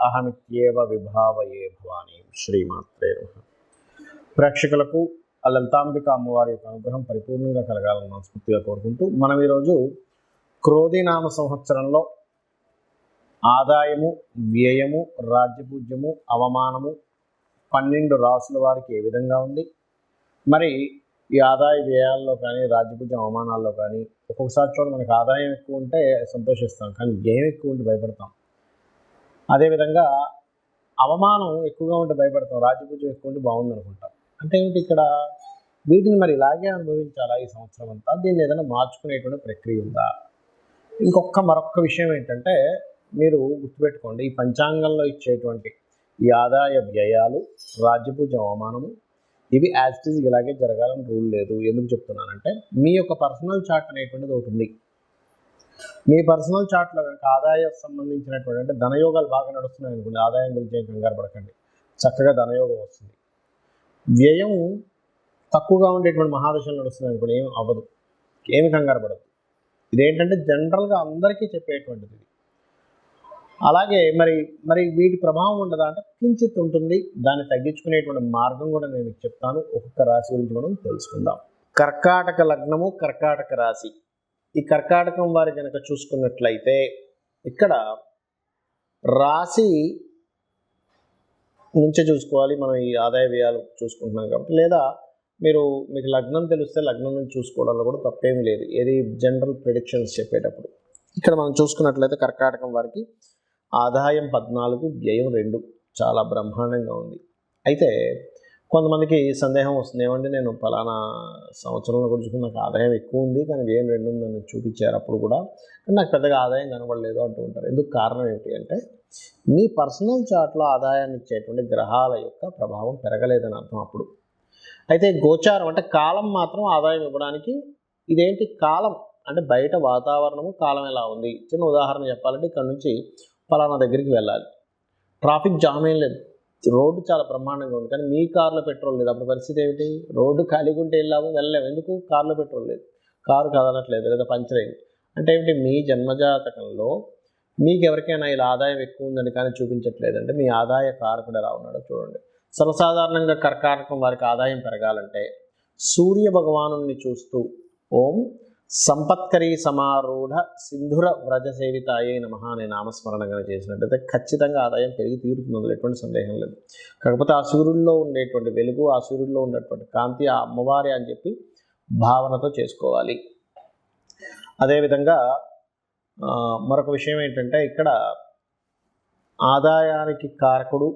అహమిత్యేవ విభావయే భవానీ శ్రీమాత్రే ప్రేక్షకులకు ఆ లలితాంబిక అమ్మవారి యొక్క అనుగ్రహం పరిపూర్ణంగా కలగాలని మనస్ఫూర్తిగా కోరుకుంటూ మనం ఈరోజు క్రోధినామ సంవత్సరంలో ఆదాయము వ్యయము రాజ్యపూజ్యము అవమానము పన్నెండు రాసుల వారికి ఏ విధంగా ఉంది? మరి ఈ ఆదాయ వ్యయాల్లో కానీ రాజ్యపూజ్యం అవమానాల్లో కానీ ఒక్కొక్కసారి చూడ మనకి ఆదాయం ఎక్కువ ఉంటే సంతోషిస్తాం కానీ వ్యయం ఎక్కువ ఉంటే భయపడతాం. అదేవిధంగా అవమానం ఎక్కువగా ఉంటే భయపడతాం రాజపూజ ఎక్కువ ఉంటే బాగుంది అనుకుంటాం. అంటే ఏమిటి ఇక్కడ? వీటిని మరి ఇలాగే అనుభవించాలా ఈ సంవత్సరం అంతా? దీన్ని ఏదైనా మార్చుకునేటువంటి ప్రక్రియ ఉందా? ఇంకొక మరొక విషయం ఏంటంటే మీరు గుర్తుపెట్టుకోండి ఈ పంచాంగంలో ఇచ్చేటువంటి ఈ ఆదాయ వ్యయాలు రాజ్యపూజ అవమానము ఇవి యాజ్ ఇట్ ఇలాగే జరగాలని రూల్ లేదు. ఎందుకు చెప్తున్నానంటే మీ యొక్క పర్సనల్ చార్ట్ అనేటువంటిది ఒకటి ఉంది. మీ పర్సనల్ చార్ట్లో కనుక ఆదాయ సంబంధించినటువంటి అంటే ధనయోగాలు బాగా నడుస్తున్నాయి అనుకోండి ఆదాయం గురించి ఏం కంగారు పడకండి. చక్కగా ధనయోగం వస్తుంది. వ్యయం తక్కువగా ఉండేటువంటి మహాదశలు నడుస్తున్నాయి అనుకోండి ఏం అవ్వదు. ఏమి కంగారు పడదు ఇదేంటంటే జనరల్గా అందరికీ చెప్పేటువంటిది. ఇది అలాగే మరి మరి వీటి ప్రభావం ఉండదా అంటే కించిత్ ఉంటుంది. దాన్ని తగ్గించుకునేటువంటి మార్గం కూడా నేను మీకు చెప్తాను. ఒక్కొక్క రాశి గురించి మనం తెలుసుకుందాం. కర్కాటక లగ్నము కర్కాటక రాశి. ఈ కర్కాటకం వారి కనుక చూసుకున్నట్లయితే ఇక్కడ రాశి నుంచే చూసుకోవాలి. మనం ఈ ఆదాయ వ్యయాలు చూసుకుంటున్నాం కాబట్టి లేదా మీరు మీకు లగ్నం తెలిస్తే లగ్నం నుంచి చూసుకోవడంలో కూడా తప్పేమీ లేదు. ఏది జనరల్ ప్రిడిక్షన్స్ చెప్పేటప్పుడు. ఇక్కడ మనం చూసుకున్నట్లయితే కర్కాటకం వారికి ఆదాయం పద్నాలుగు వ్యయం రెండు. చాలా బ్రహ్మాండంగా ఉంది. అయితే కొంతమందికి సందేహం వస్తుంది. ఏమంటే నేను ఫలానా సంవత్సరంలో గురించి నాకు ఆదాయం ఎక్కువ ఉంది కానీ వేలు రెండు ఉందని చూపించారు అప్పుడు కూడా. కానీ నాకు పెద్దగా ఆదాయం కనబడలేదు అంటూ ఉంటారు. ఎందుకు కారణం ఏమిటి అంటే మీ పర్సనల్ చార్ట్లో ఆదాయాన్ని ఇచ్చేటువంటి గ్రహాల యొక్క ప్రభావం పెరగలేదని అర్థం అప్పుడు. అయితే గోచారం అంటే కాలం మాత్రం ఆదాయం ఇవ్వడానికి ఇదేంటి కాలం? అంటే బయట వాతావరణము కాలం ఎలా ఉంది? చిన్న ఉదాహరణ చెప్పాలంటే ఇక్కడ నుంచి ఫలానా దగ్గరికి వెళ్ళాలి. ట్రాఫిక్ జామ్ ఏం లేదు. రోడ్డు చాలా బ్రహ్మాండంగా ఉంది. కానీ మీ కార్లో పెట్రోల్ లేదు. అప్పుడు పరిస్థితి ఏమిటి? రోడ్డు ఖాళీగా ఉంటే వెళ్ళాము వెళ్ళలేము ఎందుకు? కార్లో పెట్రోల్ లేదు. కారు కదలట్లేదు లేదా పంచర్ అయింది. అంటే ఏమిటి? మీ జన్మజాతకంలో మీకు ఎవరికైనా ఇలా ఆదాయం ఎక్కువ ఉందని కానీ చూపించట్లేదు అంటే మీ ఆదాయ కారకుడు ఎలా ఉన్నాడో చూడండి. సర్వసాధారణంగా కర్కాటకం వారికి ఆదాయం పెరగాలంటే సూర్య భగవాను చూస్తూ ఓం సంపత్కరీ సమారూఢ సింధుర వ్రజ సేవితాయే నమ అనే నామస్మరణ కనుక చేసినట్టయితే ఖచ్చితంగా ఆదాయం పెరిగి తీరుతుంది. అందులో ఎటువంటి సందేహం లేదు. కాకపోతే ఆ సూర్యుల్లో ఉండేటువంటి వెలుగు ఆ సూర్యుల్లో ఉండేటువంటి కాంతి ఆ అమ్మవారి అని చెప్పి భావనతో చేసుకోవాలి. అదేవిధంగా మరొక విషయం ఏంటంటే ఇక్కడ ఆదాయానికి కారకుడు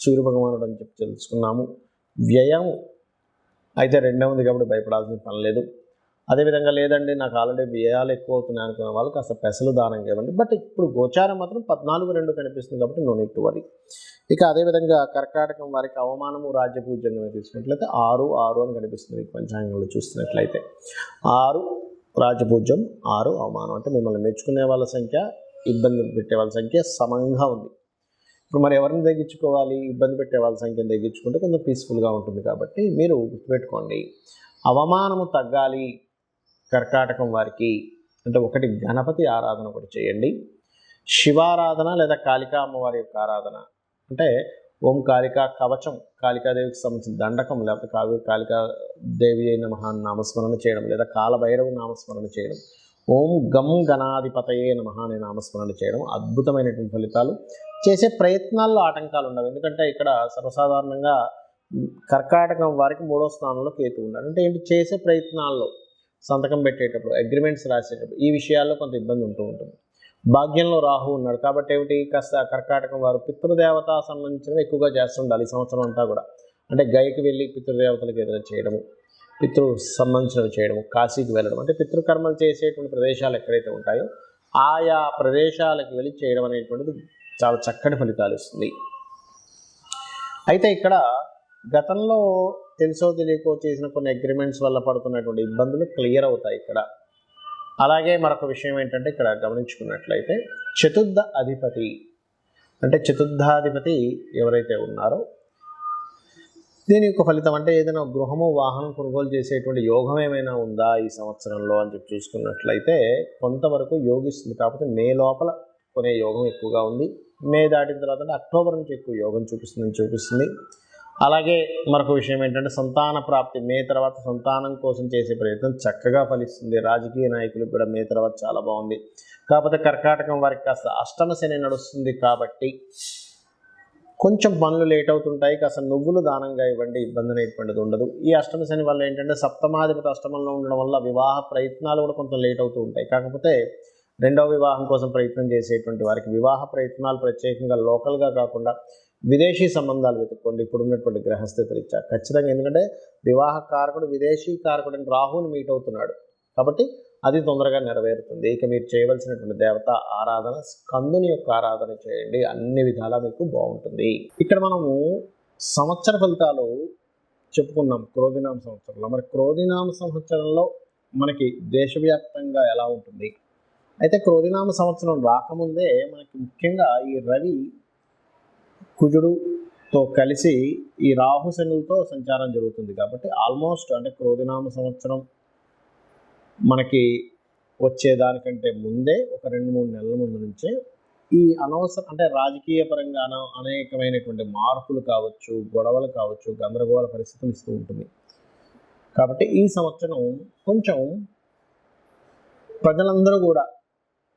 సూర్య భగవానుడు అని చెప్పి తెలుసుకున్నాము. వ్యయం అయితే రెండవది కాబట్టి భయపడాల్సిన పని లేదు. అదేవిధంగా లేదండి నాకు ఆల్రెడీ వ్యయాలు ఎక్కువ అవుతున్నాయి అనుకునే వాళ్ళు కాస్త పెసలు దానం ఇవ్వండి బట్ ఇప్పుడు గోచారం మాత్రం పద్నాలుగు రెండు కనిపిస్తుంది కాబట్టి నో నీట్ టు వరీ ఇక అదేవిధంగా కర్కాటకం వారికి అవమానము రాజ్యపూజ్యంగా తీసుకున్నట్లయితే ఆరు ఆరు అని కనిపిస్తుంది మీకు పంచాంగంలో చూసినట్లయితే ఆరు రాజపూజ్యం ఆరు అవమానం. అంటే మిమ్మల్ని మెచ్చుకునే వాళ్ళ సంఖ్య ఇబ్బంది పెట్టే వాళ్ళ సంఖ్య సమంగా ఉంది. ఇప్పుడు మరి ఎవరిని తగ్గించుకోవాలి? ఇబ్బంది పెట్టే వాళ్ళ సంఖ్యను తగ్గించుకుంటే కొంచెం పీస్ఫుల్గా ఉంటుంది కాబట్టి మీరు గుర్తుపెట్టుకోండి. అవమానము తగ్గాలి. కర్కాటకం వారికి అంటే ఒకటి గణపతి ఆరాధన ఒకటి చేయండి. శివారాధన లేదా కాళికా అమ్మవారి యొక్క ఆరాధన. అంటే ఓం కాళికా కవచం కాళికాదేవికి సంబంధించిన దండకం లేకపోతే కావి కాళికాదేవి అయిన మహా నామస్మరణ చేయడం లేదా కాలభైరవ నామస్మరణ చేయడం. ఓం గం గణాధిపతయే నమ అనే నామస్మరణ చేయడం అద్భుతమైనటువంటి ఫలితాలు. చేసే ప్రయత్నాల్లో ఆటంకాలు ఉండవు. ఎందుకంటే ఇక్కడ సర్వసాధారణంగా కర్కాటకం వారికి మూడో స్థానంలో కేతు ఉన్నాడు అంటే ఏంటి? చేసే ప్రయత్నాల్లో సంతకం పెట్టేటప్పుడు అగ్రిమెంట్స్ రాసేటప్పుడు ఈ విషయాల్లో కొంత ఇబ్బంది ఉంటూ ఉంటుంది. భాగ్యంలో రాహు ఉన్నాడు కాబట్టి ఏమిటి? కాస్త కర్కాటకం వారు పితృదేవత సంబంధించినవి ఎక్కువగా చేస్తుండాలి ఈ సంవత్సరం అంతా కూడా. అంటే గైకి వెళ్ళి పితృదేవతలకు ఎదురు చేయడము పితృ సంబంధించినవి చేయడము కాశీకి వెళ్ళడం అంటే పితృకర్మలు చేసేటువంటి ప్రదేశాలు ఎక్కడైతే ఉంటాయో ఆయా ప్రదేశాలకు వెళ్ళి చేయడం అనేటువంటిది చాలా చక్కటి ఫలితాలు ఇస్తుంది. అయితే ఇక్కడ గతంలో తెలుసో తెలియకో చేసిన కొన్ని అగ్రిమెంట్స్ వల్ల పడుతున్నటువంటి ఇబ్బందులు క్లియర్ అవుతాయి ఇక్కడ. అలాగే మరొక విషయం ఏంటంటే ఇక్కడ గమనించుకున్నట్లయితే చతుర్థ అధిపతి. అంటే చతుర్థాధిపతి ఎవరైతే ఉన్నారో దీని యొక్క ఫలితం అంటే ఏదైనా గృహము వాహనం కొనుగోలు చేసేటువంటి యోగం ఏమైనా ఉందా ఈ సంవత్సరంలో అని చెప్పి చూసుకున్నట్లయితే కొంతవరకు యోగిస్తుంది. కాకపోతే మే లోపల కొనే యోగం ఎక్కువగా ఉంది. మే దాటిన తర్వాత అక్టోబర్ నుంచి ఎక్కువ యోగం చూపిస్తుందని చూపిస్తుంది. అలాగే మరొక విషయం ఏంటంటే సంతాన ప్రాప్తి మే తర్వాత సంతానం కోసం చేసే ప్రయత్నం చక్కగా ఫలిస్తుంది. రాజకీయ నాయకులకు కూడా మే తర్వాత చాలా బాగుంది. కాకపోతే కర్కాటకం వారికి కాస్త అష్టమ శని నడుస్తుంది కాబట్టి కొంచెం పనులు లేట్ అవుతుంటాయి. కాస్త నువ్వులు దానంగా ఇవ్వండి ఇబ్బంది అనేటువంటిది ఉండదు. ఈ అష్టమ శని వల్ల ఏంటంటే సప్తమాధిపతి అష్టమంలో ఉండడం వల్ల వివాహ ప్రయత్నాలు కూడా కొంత లేట్ అవుతూ ఉంటాయి. కాకపోతే రెండవ వివాహం కోసం ప్రయత్నం చేసేటువంటి వారికి వివాహ ప్రయత్నాలు ప్రత్యేకంగా లోకల్గా కాకుండా విదేశీ సంబంధాలు వెతుక్కోండి. ఇప్పుడు ఉన్నటువంటి గ్రహస్థితులు రీత్యా ఖచ్చితంగా ఎందుకంటే వివాహ కారకుడు విదేశీ కారకుడు రాహుని మీట్ అవుతున్నాడు. కాబట్టి అది తొందరగా నెరవేరుతుంది. ఇక మీరు చేయవలసినటువంటి దేవత ఆరాధన స్కందుని యొక్క ఆరాధన చేయండి. అన్ని విధాలా మీకు బాగుంటుంది. ఇక్కడ మనము సంవత్సర ఫలితాలు చెప్పుకున్నాం. క్రోధినామ సంవత్సరంలో. మరి క్రోధినామ సంవత్సరంలో మనకి దేశవ్యాప్తంగా ఎలా ఉంటుంది? అయితే క్రోధినామ సంవత్సరం రాకముందే మనకి ముఖ్యంగా ఈ రవి కుజుడుతో కలిసి ఈ రాహు శనులతో సంచారం జరుగుతుంది కాబట్టి ఆల్మోస్ట్ అంటే క్రోధినామ సంవత్సరం మనకి వచ్చేదానికంటే ముందే ఒక రెండు మూడు నెలల ముందు నుంచే ఈ అనవసరం అంటే రాజకీయ పరంగా అన- అనేకమైనటువంటి మార్పులు కావచ్చు గొడవలు కావచ్చు గందరగోళ పరిస్థితులు ఇస్తూ ఉంటుంది. కాబట్టి ఈ సంవత్సరం కొంచెం ప్రజలందరూ కూడా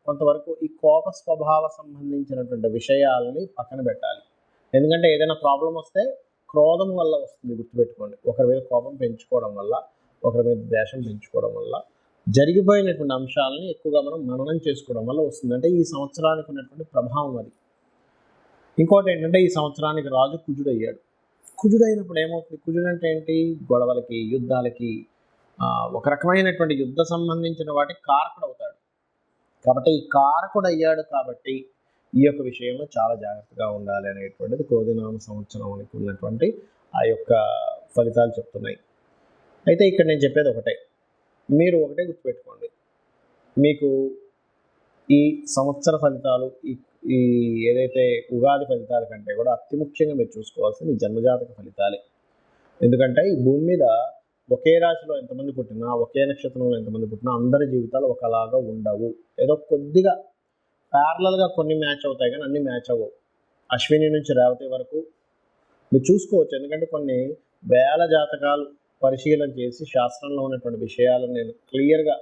కొంతవరకు ఈ కోప స్వభావ సంబంధించినటువంటి విషయాలని పక్కన పెట్టాలి. ఎందుకంటే ఏదైనా ప్రాబ్లం వస్తే క్రోధం వల్ల వస్తుంది గుర్తుపెట్టుకోండి. ఒకరి మీద కోపం పెంచుకోవడం వల్ల ఒకరి మీద ద్వేషం పెంచుకోవడం వల్ల జరిగిపోయినటువంటి అంశాలని ఎక్కువగా మనం మననం చేసుకోవడం వల్ల వస్తుంది. అంటే ఈ సంవత్సరానికి ఉన్నటువంటి ప్రభావం అది. ఇంకోటి ఏంటంటే ఈ సంవత్సరానికి రాజు కుజుడయ్యాడు. అయ్యాడు అయినప్పుడు ఏమవుతుంది? కుజుడు అంటే ఏంటి? గొడవలకి యుద్ధాలకి ఒక రకమైనటువంటి యుద్ధ సంబంధించిన వాటికి కారకుడు అవుతాడు కాబట్టి ఈ కారకుడు అయ్యాడు కాబట్టి ఈ యొక్క విషయంలో చాలా జాగ్రత్తగా ఉండాలి అనేటువంటిది క్రోధినామ సంవత్సరానికి ఉన్నటువంటి ఆ యొక్క ఫలితాలు చెప్తున్నాయి. అయితే ఇక్కడ నేను చెప్పేది ఒకటే. మీరు ఒకటే గుర్తుపెట్టుకోండి. మీకు ఈ సంవత్సర ఫలితాలు ఈ ఈ ఏదైతే ఉగాది ఫలితాల కంటే కూడా అతి ముఖ్యంగా మీరు చూసుకోవాల్సింది జన్మజాతక ఫలితాలే. ఎందుకంటే ఈ భూమి మీద ఒకే రాశిలో ఎంతమంది పుట్టినా ఒకే నక్షత్రంలో ఎంతమంది పుట్టినా అందరి జీవితాలు ఒకలాగా ఉండవు. ఏదో కొద్దిగా ప్యారలల్గా కొన్ని మ్యాచ్ అవుతాయి కానీ అన్ని మ్యాచ్ అవ్వవు. అశ్విని నుంచి రేవతి వరకు. మీరు చూసుకోవచ్చు. ఎందుకంటే కొన్ని వేల జాతకాలు పరిశీలన చేసి శాస్త్రంలో ఉన్నటువంటి విషయాలను నేను క్లియర్గా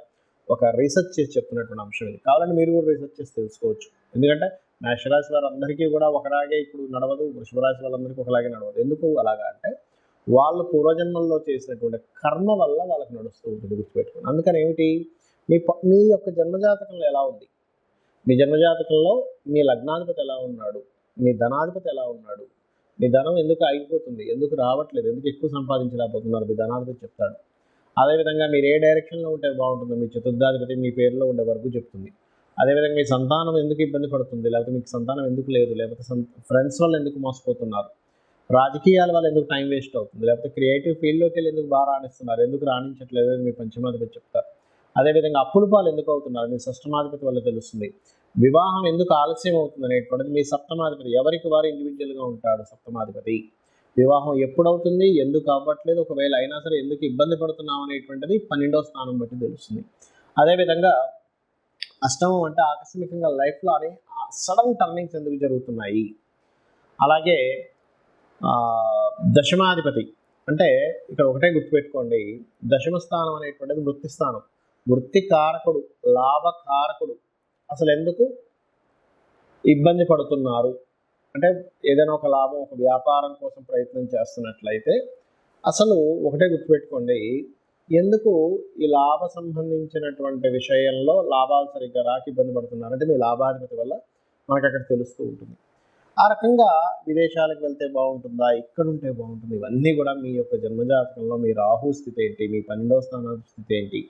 ఒక రీసెర్చ్ చేసి చెప్తున్నటువంటి అంశం ఇది. కావాలంటే మీరు కూడా రీసెర్చ్ చేసి తెలుసుకోవచ్చు. ఎందుకంటే మేషరాశి వారందరికీ కూడా ఒకలాగే ఇప్పుడు నడవదు. వృషభ రాశి వాళ్ళందరికీ ఒకలాగే నడవదు. ఎందుకు అలాగా అంటే వాళ్ళు పూర్వజన్మల్లో చేసినటువంటి కర్మ వల్ల వాళ్ళకి నడుస్తూ ఉంటుంది గుర్తుపెట్టుకోండి. అందుకని ఏమిటి? మీ మీ యొక్క జన్మజాతకంలో ఎలా ఉంది? మీ జన్మజాతకంలో మీ లగ్నాధిపతి ఎలా ఉన్నాడు? మీ ధనాధిపతి ఎలా ఉన్నాడు? మీ ధనం ఎందుకు ఆగిపోతుంది? ఎందుకు రావట్లేదు? ఎందుకు ఎక్కువ సంపాదించలేకపోతున్నారు? మీ ధనాధిపతి చెప్తాడు. అదేవిధంగా మీరు ఏ డైరెక్షన్లో ఉంటే బాగుంటుంది? మీ చతుర్థాధిపతి మీ పేరులో ఉండే వరకు చెప్తుంది. అదేవిధంగా మీ సంతానం ఎందుకు ఇబ్బంది పడుతుంది? లేకపోతే మీకు సంతానం ఎందుకు లేదు? లేకపోతే ఫ్రెండ్స్ వల్ల ఎందుకు మోసపోతున్నారు? రాజకీయాల వల్ల ఎందుకు టైం వేస్ట్ అవుతుంది? లేకపోతే క్రియేటివ్ ఫీల్డ్లోకి వెళ్ళి ఎందుకు బాగా రాణిస్తున్నారు? ఎందుకు రాణించట్లేదు? అని మీ పంచమాధిపతి చెప్తారు. అదేవిధంగా అప్పుల పాలు ఎందుకు అవుతున్నారు? మీ సష్టమాధిపతి వల్ల తెలుస్తుంది. వివాహం ఎందుకు ఆలస్యం అవుతుంది అనేటువంటిది మీ సప్తమాధిపతి ఎవరికి వారు ఇండివిజువల్గా ఉంటాడు సప్తమాధిపతి? వివాహం ఎప్పుడు అవుతుంది? ఎందుకు అవ్వట్లేదు? ఒకవేళ అయినా సరే ఎందుకు ఇబ్బంది పడుతున్నాం అనేటువంటిది పన్నెండవ స్థానం బట్టి తెలుస్తుంది. అదేవిధంగా అష్టమం అంటే ఆకస్మికంగా లైఫ్లో అనే సడన్ టర్నింగ్స్ ఎందుకు జరుగుతున్నాయి? అలాగే దశమాధిపతి అంటే ఇక్కడ ఒకటే గుర్తుపెట్టుకోండి. దశమ స్థానం అనేటువంటిది వృత్తి స్థానం. వృత్తి కారకుడు లాభ కారకుడు అసలు ఎందుకు? ఇబ్బంది పడుతున్నారు. అంటే ఏదైనా ఒక లాభం ఒక వ్యాపారం కోసం ప్రయత్నం చేస్తున్నట్లయితే అసలు ఒకటే గుర్తుపెట్టుకోండి ఎందుకు ఈ లాభ సంబంధించినటువంటి విషయంలో లాభాలు సరిగ్గా రాక ఇబ్బంది పడుతున్నారు? అంటే మీ లాభాధిపతి వల్ల మనకు అక్కడ తెలుస్తూ ఉంటుంది. ఆ రకంగా విదేశాలకు వెళ్తే బాగుంటుందా? ఇక్కడ ఉంటే బాగుంటుంది? ఇవన్నీ కూడా మీ యొక్క జన్మజాతకంలో మీ రాహు స్థితి ఏంటి? మీ పన్నెండవ స్థానాధిపతి స్థితి ఏంటి?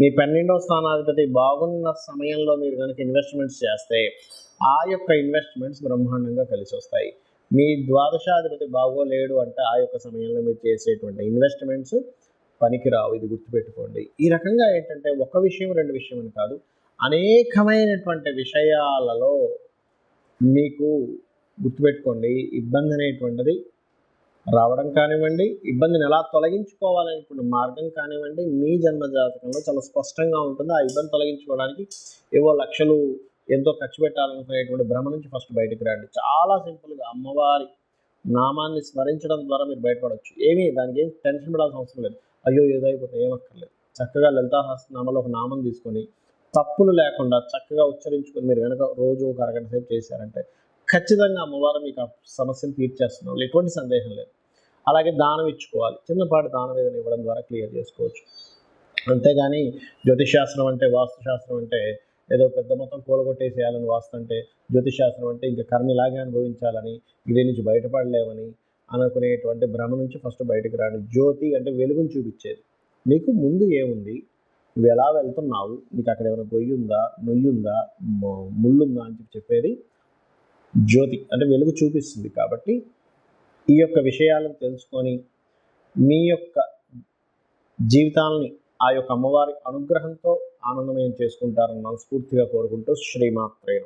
మీ పన్నెండవ స్థానాధిపతి బాగున్న సమయంలో మీరు కనుక ఇన్వెస్ట్మెంట్స్ చేస్తే ఆ యొక్క ఇన్వెస్ట్మెంట్స్ బ్రహ్మాండంగా కలిసి వస్తాయి మీ ద్వాదశాధిపతి బాగోలేడు అంటే ఆ యొక్క సమయంలో మీరు చేసేటువంటి ఇన్వెస్ట్మెంట్స్ పనికిరావు. ఇది గుర్తుపెట్టుకోండి. ఈ రకంగా ఏంటంటే ఒక విషయం రెండు విషయం అని కాదు. అనేకమైనటువంటి విషయాలలో మీకు గుర్తుపెట్టుకోండి ఇబ్బంది అనేటువంటిది రావడం కానివ్వండి ఇబ్బందిని ఎలా తొలగించుకోవాలనేటువంటి మార్గం కానివ్వండి మీ జన్మ జాతకంలో చాలా స్పష్టంగా ఉంటుంది. ఆ ఇబ్బంది తొలగించుకోవడానికి ఏవో లక్షలు ఎంతో ఖర్చు పెట్టాలనుకునేటువంటి భ్రమ నుంచి ఫస్ట్ బయటకు రండి. చాలా సింపుల్గా అమ్మవారి నామాన్ని స్మరించడం ద్వారా మీరు బయటపడవచ్చు ఏమీ దానికి ఏం టెన్షన్ పడాల్సిన అవసరం లేదు. అయ్యో ఏదో అయిపోతే ఏమక్కర్లేదు చక్కగా లలితా ఒక నామం తీసుకొని తప్పులు లేకుండా చక్కగా ఉచ్చరించుకొని మీరు కనుక రోజు ఒక అరగంట సేపు చేశారంటే ఖచ్చితంగా అమ్మవారు మీకు ఆ సమస్యను తీర్చేస్తున్నాం ఎటువంటి సందేహం లేదు. అలాగే దానం ఇచ్చుకోవాలి. చిన్నపాటి దానం ఏదైనా ఇవ్వడం ద్వారా క్లియర్ చేసుకోవచ్చు. అంతేగాని జ్యోతిషాస్త్రం అంటే వాస్తుశాస్త్రం అంటే ఏదో పెద్ద మొత్తం కూలగొట్టేసేయాలని వాస్తు అంటే జ్యోతిషాస్త్రం అంటే ఇంకా కర్మ ఇలాగే అనుభవించాలని ఇదే నుంచి బయటపడలేమని అనుకునేటువంటి భ్రమ నుంచి ఫస్ట్ బయటకు రాని జ్యోతి అంటే వెలుగుని చూపించేది. మీకు ముందు ఏముంది? నువ్వు ఎలా వెళ్తున్నావు? నీకు అక్కడ ఏమైనా గొయ్యి ఉందా? నొయ్యి ఉందా? ముళ్ళుందా అని చెప్పి చెప్పేది జ్యోతి అంటే వెలుగు చూపిస్తుంది కాబట్టి ఈ యొక్క విషయాలను తెలుసుకొని మీ యొక్క జీవితాలని ఆ యొక్క అమ్మవారి అనుగ్రహంతో ఆనందమయం చేసుకుంటారని మనస్ఫూర్తిగా కోరుకుంటూ శ్రీమాత్రేణ